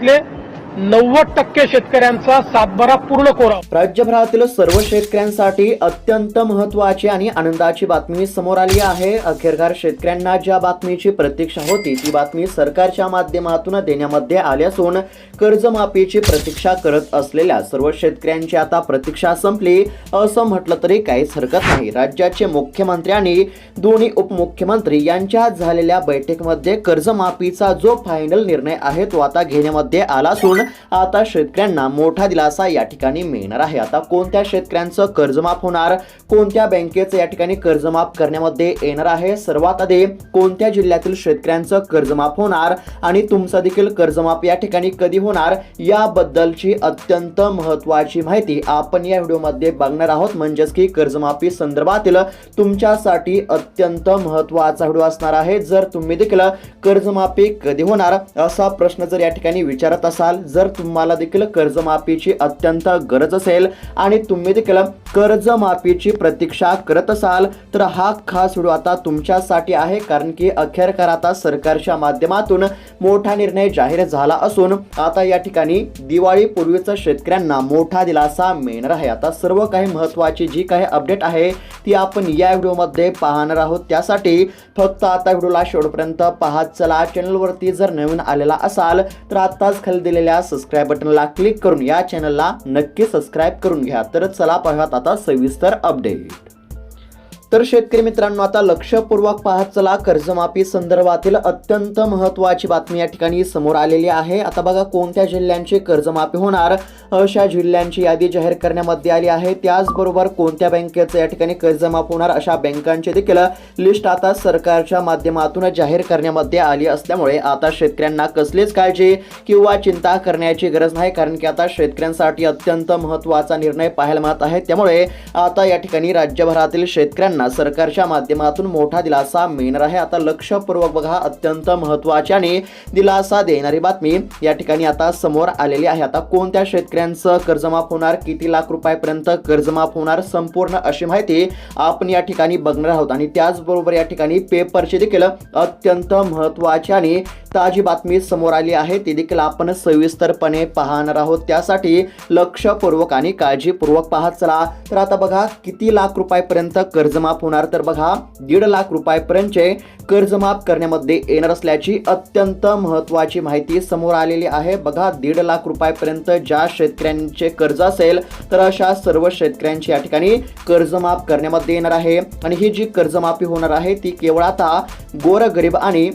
özellikle नव्वद टक्के शेतकऱ्यांचा सातबारा पूर्ण कोरा राज्यभरातील सर्व शेतकऱ्यांसाठी अत्यंत महत्वाची आणि आनंदाची बातमी समोर आली आहे. अखेरकार शेतकऱ्यांना ज्या बातमीची प्रतीक्षा होती ती बातमी सरकारच्या माध्यमातून देण्यामध्ये आली असून कर्जमाफीची प्रतीक्षा करत असलेल्या सर्व शेतकऱ्यांची आता प्रतीक्षा संपली. असं म्हटलं तरी काहीच हरकत नाही. राज्याचे मुख्यमंत्री आणि दोन्ही उपमुख्यमंत्री यांच्या झालेल्या बैठकीमध्ये कर्जमाफीचा जो फायनल निर्णय आहे तो आता घेण्यामध्ये आला असून आता शेतकऱ्यांना मोठा दिलासा या ठिकाणी मिळणार आहे. आता कोणत्या शेतकऱ्यांचं कर्जमाफ होणार? कोणत्या बँकेचं या ठिकाणी कर्जमाफ करण्यामध्ये येणार आहे? सर्वात आधी कोणत्या जिल्ह्यातील शेतकऱ्यांचं कर्जमाफ होणार आणि तुमचं देखील कर्जमाफ या ठिकाणी कधी होणार? याबद्दलची अत्यंत महत्वाची माहिती आपण या व्हिडिओमध्ये बघणार आहोत. म्हणजेच की कर्जमाफी संदर्भातील तुमच्यासाठी अत्यंत महत्त्वाचा व्हिडिओ असणार आहे. जर तुम्ही देखील कर्जमाफी कधी होणार असा प्रश्न जर या ठिकाणी विचारत असाल जर तुम्हाला देखील कर्जमाफीची अत्यंत गरज असेल आणि तुम्ही देखील कर्जमाफीची प्रतीक्षा करत असाल तर हा खास व्हिडिओ आता तुमच्यासाठी आहे कारण की अखेरकार आता सरकारच्या माध्यमातून मोठा निर्णय जाहीर झाला असून आता या ठिकाणी दिवाळीपूर्वीच शेतकऱ्यांना मोठा दिलासा मिळणार आहे. आता सर्व काही महत्त्वाची जी काही अपडेट आहे ती आपण या व्हिडिओमध्ये पाहणार आहोत. त्यासाठी फक्त आता व्हिडिओला शेवटपर्यंत पाहत चला. चॅनलवरती जर नवीन आलेला असाल तर आत्ताच खाली दिलेल्या सबस्क्राईब बटनला क्लिक करून या चॅनलला नक्की सबस्क्राईब करून घ्या. तर चला पाहूयात आता सविस्तर अपडेट तर शेतकरी मित्रांनो आता लक्षपूर्वक पाहत चला. कर्जमाफी संदर्भातील अत्यंत महत्वाची बातमी या ठिकाणी समोर आलेली आहे. आता बघा कोणत्या जिल्ह्यांची कर्जमाफी होणार? अशा जिल्ह्यांची यादी जाहीर करण्यामध्ये आली आहे. त्याचबरोबर कोणत्या बँकेचं या ठिकाणी कर्जमाफ होणार? अशा बँकांची देखील लिस्ट आता सरकारच्या माध्यमातून जाहीर करण्यामध्ये आली असल्यामुळे आता शेतकऱ्यांना कसलीच काळजी किंवा चिंता करण्याची गरज नाही. कारण की आता शेतकऱ्यांसाठी अत्यंत महत्त्वाचा निर्णय पाहायला मिळत आहे. त्यामुळे आता या ठिकाणी राज्यभरातील शेतकऱ्यांना सरकारच्या माध्यमातून मोठा दिलासा मिळणार आहे. आता लक्षपूर्वक बघा अत्यंत महत्वाची आणि दिलासा देणारी बातमी या ठिकाणी आता समोर आलेली आहे. आता कोणत्या शेतकऱ्यांचं कर्जमाफ होणार? किती लाख रुपयापर्यंत कर्जमाफ होणार? संपूर्ण अशी माहिती आपण या ठिकाणी बघणार आहोत. आणि त्याचबरोबर या ठिकाणी पेपरची देखील अत्यंत महत्वाची आणि ताजी बातमी समोर आली आहे. ती देखील आपण सविस्तरपणे पाहणार आहोत. त्यासाठी लक्षपूर्वक आणि काळजीपूर्वक पाहत चला. तर आता बघा किती लाख रुपयापर्यंत कर्जमाफ होणार? तर बघा दीड लाख रुपयापर्यंतचे कर्जमाफ करण्यामध्ये येणार असल्याची अत्यंत महत्वाची माहिती समोर आलेली आहे. बघा दीड लाख रुपयापर्यंत ज्या शेतकऱ्यांचे कर्ज असेल तर अशा सर्व शेतकऱ्यांची या ठिकाणी कर्जमाफ करण्यामध्ये येणार आहे. आणि ही जी कर्जमाफी होणार आहे ती केवळ आता गोरगरीब आणि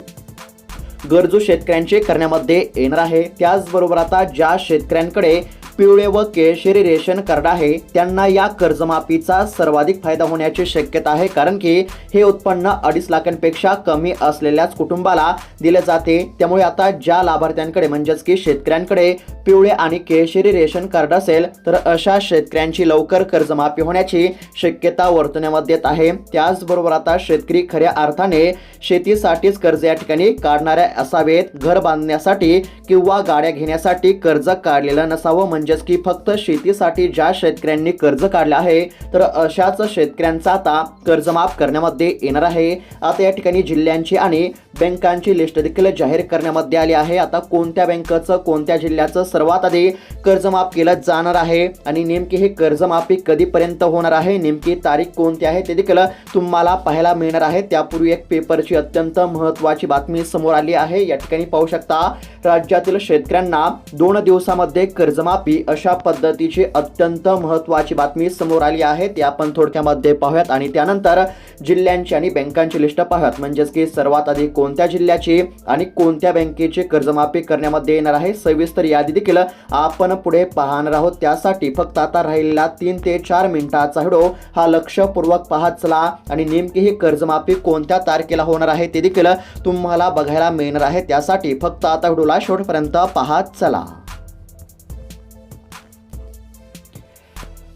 गरजू शेतकऱ्यांचे करण्यामध्ये येणार आहे. त्याचबरोबर आता ज्या शेतकऱ्यांकडे पिवळे व केशरी रेशन कार्ड आहे. त्यांना या कर्जमाफीचा सर्वाधिक फायदा होण्याची शक्यता आहे कारण की हे उत्पन्न अडीच लाखांपेक्षा कमी असलेल्याच कुटुंबाला दिले जाते. त्यामुळे आता ज्या लाभार्थ्यांकडे म्हणजेच की शेतकऱ्यांकडे पिवळे आणि केशरी रेशन कार्ड असेल तर अशा शेतकऱ्यांची लवकर कर्जमाफी होण्याची शक्यता वर्तवण्यामध्ये येत आहे. त्याचबरोबर आता शेतकरी खऱ्या अर्थाने शेतीसाठीच कर्ज या ठिकाणी काढणाऱ्या असावेत. घर बांधण्यासाठी किंवा गाड्या घेण्यासाठी कर्ज काढलेलं नसावं म्हणजे म्हणजेच की फक्त शेतीसाठी ज्या शेतकऱ्यांनी कर्ज काढलं आहे तर अशाच शेतकऱ्यांचा आता कर्जमाफ करण्यामध्ये येणार आहे. आता या ठिकाणी जिल्ह्यांची आणि बँकांची लिस्ट देखील जाहीर करण्यामध्ये आली आहे. आता कोणत्या बँकेचं कोणत्या जिल्ह्याचं सर्वात आधी कर्जमाफ केलं जाणार आहे आणि नेमकी हे कर्जमाफी कधीपर्यंत होणार आहे नेमकी तारीख कोणती आहे ते देखील तुम्हाला पाहायला मिळणार आहे. त्यापूर्वी एक पेपरची अत्यंत महत्त्वाची बातमी समोर आली आहे. या ठिकाणी पाहू शकता राज्यातील शेतकऱ्यांना दोन दिवसामध्ये कर्जमाफी अशा पद्धतीची अत्यंत महत्त्वाची बातमी समोर आली आहे. ती आपण थोडक्यामध्ये पाहूयात आणि त्यानंतर जिल्ह्यांची आणि बँकांची लिस्ट पाहूयात. म्हणजेच की सर्वात आधी कोणत्या जिल्ह्याची आणि कोणत्या बँकेची कर्जमाफी करण्यामध्ये येणार आहे? सविस्तर यादी देखील आपण पुढे पाहणार आहोत. त्यासाठी फक्त आता राहिलेला तीन ते चार मिनिटाचा व्हिडिओ हा लक्षपूर्वक पाहत चला आणि नेमकी ही कर्जमाफी कोणत्या तारखेला होणार आहे ते देखील तुम्हाला बघायला मिळणार आहे. त्यासाठी फक्त आता व्हिडिओला शेवटपर्यंत पाहत चला.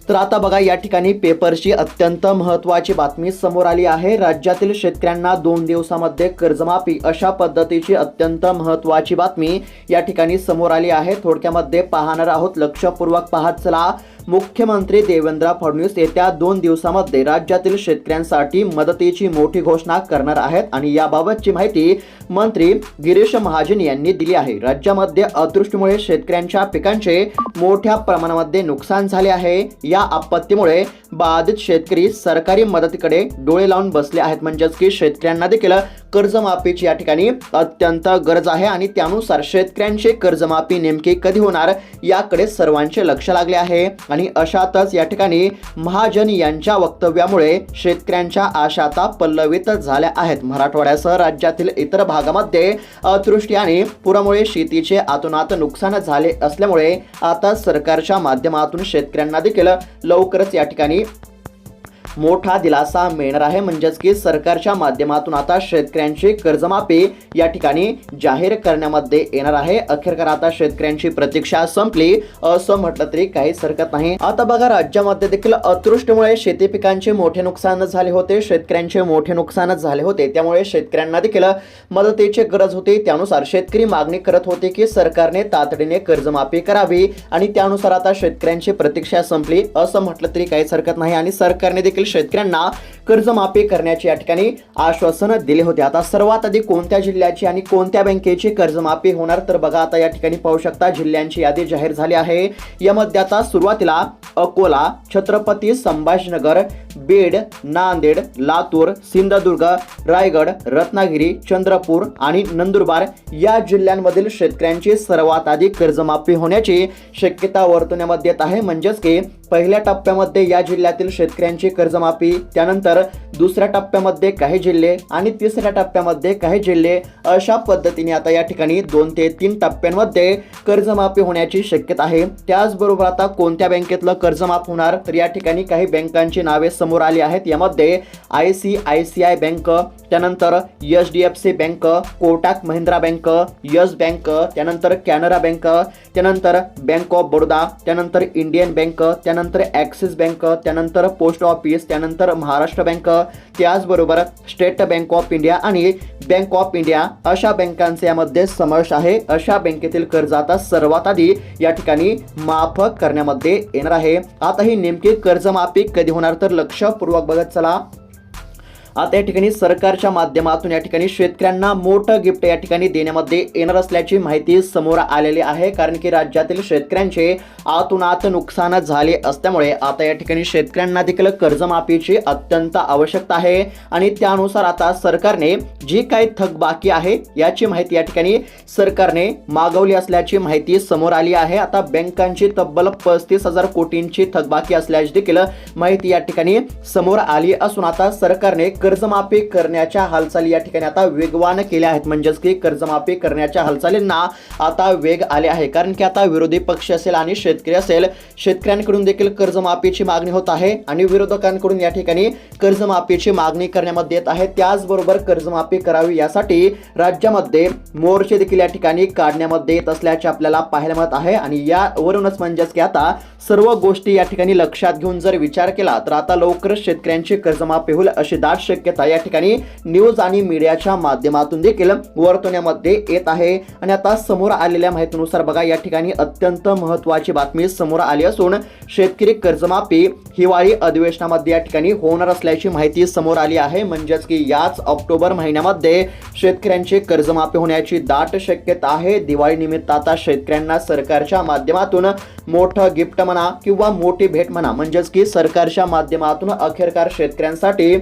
तर आता बघा या ठिकाणी पेपरची अत्यंत महत्त्वाची बातमी समोर आली आहे. राज्यातील शेतकऱ्यांना दोन दिवसामध्ये कर्जमाफी अशा पद्धतीची अत्यंत महत्त्वाची बातमी या ठिकाणी समोर आली आहे. थोडक्यामध्ये पाहणार आहोत. लक्षपूर्वक पाहत चला. मुख्यमंत्री देवेंद्र फडणवीस येत्या दोन दिवसामध्ये राज्यातील शेतकऱ्यांसाठी मदतीची मोठी घोषणा करणार आहेत आणि याबाबतची माहिती मंत्री गिरीश महाजन यांनी दिली आहे. राज्यामध्ये अतिवृष्टीमुळे शेतकऱ्यांच्या पिकांचे मोठ्या प्रमाणामध्ये नुकसान झाले आहे. या आपत्तीमुळे बाधित शेतकरी सरकारी मदतीकडे डोळे लावून बसले आहेत. म्हणजेच की शेतकऱ्यांना देखील कर्जमाफीची या ठिकाणी अत्यंत गरज आहे आणि त्यानुसार शेतकऱ्यांची कर्जमाफी नेमकी कधी होणार याकडे सर्वांचे लक्ष लागले आहे. आणि अशातच या ठिकाणी महाजन यांच्या वक्तव्यामुळे शेतकऱ्यांच्या आशा आता पल्लवित झाल्या आहेत. मराठवाड्यासह राज्यातील इतर भागामध्ये अतृष्टी आणि पुरामुळे शेतीचे आतोनात नुकसान झाले असल्यामुळे आता सरकारच्या माध्यमातून शेतकऱ्यांना देखील लवकरच या ठिकाणी Bye. मोठा दिलासा मिळणार आहे. म्हणजेच की सरकारच्या माध्यमातून आता शेतकऱ्यांची कर्जमाफी या ठिकाणी जाहीर करण्यामध्ये येणार आहे. अखेरकार आता शेतकऱ्यांची प्रतीक्षा संपली. असं म्हटलं तरी काहीच हरकत नाही. आता बघा राज्यामध्ये देखील अतृष्टीमुळे शेती पिकांचे मोठे नुकसान झाले होते. शेतकऱ्यांचे मोठे नुकसान झाले होते. त्यामुळे शेतकऱ्यांना देखील मदतीची गरज होती. त्यानुसार शेतकरी मागणी करत होते की सरकारने तातडीने कर्जमाफी करावी आणि त्यानुसार आता शेतकऱ्यांची प्रतीक्षा संपली. असं म्हटलं तरी काहीच हरकत नाही आणि सरकारने देखील शेतकऱ्यांना कर्जमाफी करण्याची या ठिकाणी आश्वासन दिले होते. आता सर्वात आधी कोणत्या जिल्ह्याची आणि कोणत्या बँकेची कर्जमाफी होणार? तर बघा आता या ठिकाणी पाहू शकता जिल्ह्यांची यादी जाहीर झाली आहे. यामध्ये आता सुरुवातीला अकोला छत्रपती संभाजीनगर बीड नांदेड लातूर सिंधुदुर्ग रायगड रत्नागिरी चंद्रपूर आणि नंदुरबार या जिल्ह्यांमधील शेतकऱ्यांची सर्वात आधी कर्जमाफी होण्याची शक्यता वर्तवण्यामध्ये येत आहे. म्हणजेच की पहिल्या टप्प्यामध्ये या जिल्ह्यातील शेतकऱ्यांची कर्ज कर्जमाफी त्यानंतर दुसऱ्या टप्प्यामध्ये काही जिल्हे आणि तिसऱ्या टप्प्यामध्ये काही जिल्हे अशा पद्धतीने आता या ठिकाणी दोन ते तीन टप्प्यांमध्ये कर्जमाफी होण्याची शक्यता आहे. त्याचबरोबर आता कोणत्या बँकेतलं कर्जमाफ होणार? तर या ठिकाणी काही बँकांची नावे समोर आली आहेत. यामध्ये I C I C I Bank त्यानंतर H D F C Bank Kotak Mahindra Bank Yes Bank त्यानंतर कॅनरा बँक त्यानंतर बँक ऑफ बडोदा त्यानंतर इंडियन बँक त्यानंतर ॲक्सिस बँक त्यानंतर पोस्ट ऑफिस त्यानंतर महाराष्ट्र बँक त्याचबरोबर स्टेट बँक ऑफ इंडिया आणि बँक ऑफ इंडिया अशा बँकांचा यामध्ये समावेश आहे. अशा बँकेतील कर्ज आता सर्वात आधी या ठिकाणी माफ करण्यामध्ये येणार आहे. आता ही नेमकी कर्जमाफी कधी होणार तर लक्षपूर्वक बघत चला. आता या ठिकाणी सरकारच्या माध्यमातून या ठिकाणी शेतकऱ्यांना मोठं गिफ्ट या ठिकाणी देण्यामध्ये येणार असल्याची माहिती समोर आलेली आहे. कारण की राज्यातील शेतकऱ्यांचे आतुनात नुकसान झाले असल्यामुळे आता या ठिकाणी शेतकऱ्यांना देखील कर्जमाफीची अत्यंत आवश्यकता आहे. आणि त्यानुसार आता सरकारने जी काही थकबाकी आहे याची माहिती या ठिकाणी सरकारने मागवली असल्याची माहिती समोर आली आहे. आता बँकांची तब्बल पस्तीस हजार कोटींची थकबाकी असल्याची देखील माहिती या ठिकाणी समोर आली असून आता सरकारने कर्जमाफी करण्याच्या हालचाली या ठिकाणी आता वेगवान केल्या आहेत. म्हणजेच की कर्जमाफी करण्याच्या हालचालींना आता वेग आले आहे. कारण की आता विरोधी पक्ष असेल आणि शेतकरी असेल शेतकऱ्यांकडून देखील कर्जमाफीची मागणी होत आहे आणि विरोधकांकडून या ठिकाणी कर्जमाफीची मागणी करण्यामध्ये येत आहे. त्याचबरोबर कर्जमाफी करावी यासाठी राज्यामध्ये मोर्चे देखील या ठिकाणी काढण्यामध्ये येत असल्याचे आपल्याला पाहायला मिळत आहे. आणि यावरूनच म्हणजेच की आता सर्व गोष्टी या ठिकाणी लक्षात घेऊन जर विचार केला तर आता लवकरच शेतकऱ्यांची कर्जमाफी होईल अशी दाट शक्यता या ठिकाणी न्यूज आणि मीडियाच्या माध्यमातून देखील वर्तवण्यामध्ये येत आहे. आणि आता समोर आलेल्या माहितीनुसार बघा या ठिकाणी अत्यंत महत्वाची बातमी समोर आली असून शेतकरी कर्जमाफी हिवाळी अधिवेशनामध्ये या ठिकाणी होणार असल्याची माहिती समोर आली आहे. म्हणजेच की याच ऑक्टोबर महिन्यामध्ये शेतकऱ्यांची कर्जमाफी होण्याची दाट शक्यता आहे. दिवाळी निमित्त आता शेतकऱ्यांना सरकारच्या माध्यमातून मोठं गिफ्ट म्हणा किंवा मोठी भेट म्हणा म्हणजेच की सरकारच्या माध्यमातून अखेरकार शेतकऱ्यांसाठी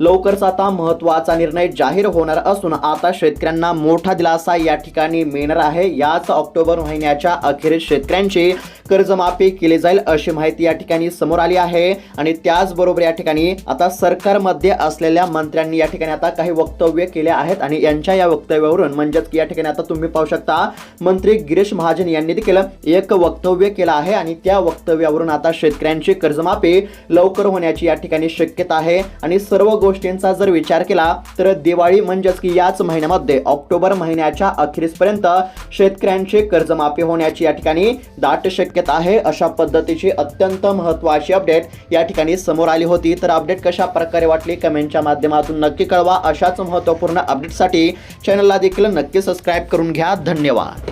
लवकरच आता महत्त्वाचा निर्णय जाहीर होणार असून आता शेतकऱ्यांना मोठा दिलासा या ठिकाणी मिळणार आहे. याच ऑक्टोबर महिन्याच्या अखेरीस शेतकऱ्यांची कर्जमाफी केली जाईल अशी माहिती या ठिकाणी समोर आली आहे. आणि त्याचबरोबर या ठिकाणी आता सरकारमध्ये असलेल्या मंत्र्यांनी या ठिकाणी आता काही वक्तव्य केले आहेत आणि यांच्या या वक्तव्यावरून म्हणजेच की या ठिकाणी आता तुम्ही पाहू शकता मंत्री गिरीश महाजन यांनी देखील एक वक्तव्य केलं आहे आणि त्या वक्तव्यावरून आता शेतकऱ्यांची कर्जमाफी लवकर होण्याची या ठिकाणी शक्यता आहे. आणि सर्व गोष्टींचा जर विचार केला तर दिवाळी म्हणजेच की याच महिन्यामध्ये ऑक्टोबर महिन्याच्या अखेरीसपर्यंत शेतकऱ्यांची कर्जमाफी होण्याची या ठिकाणी दाट शक्यता आहे. अशा पद्धतीची अत्यंत महत्वाची अपडेट या ठिकाणी समोर आली होती. तर अपडेट कशा प्रकारे वाटली? कमेंटच्या माध्यमातून नक्की कळवा. अशाच महत्त्वपूर्ण अपडेटसाठी चॅनलला देखील नक्की सबस्क्राईब करून घ्या. धन्यवाद.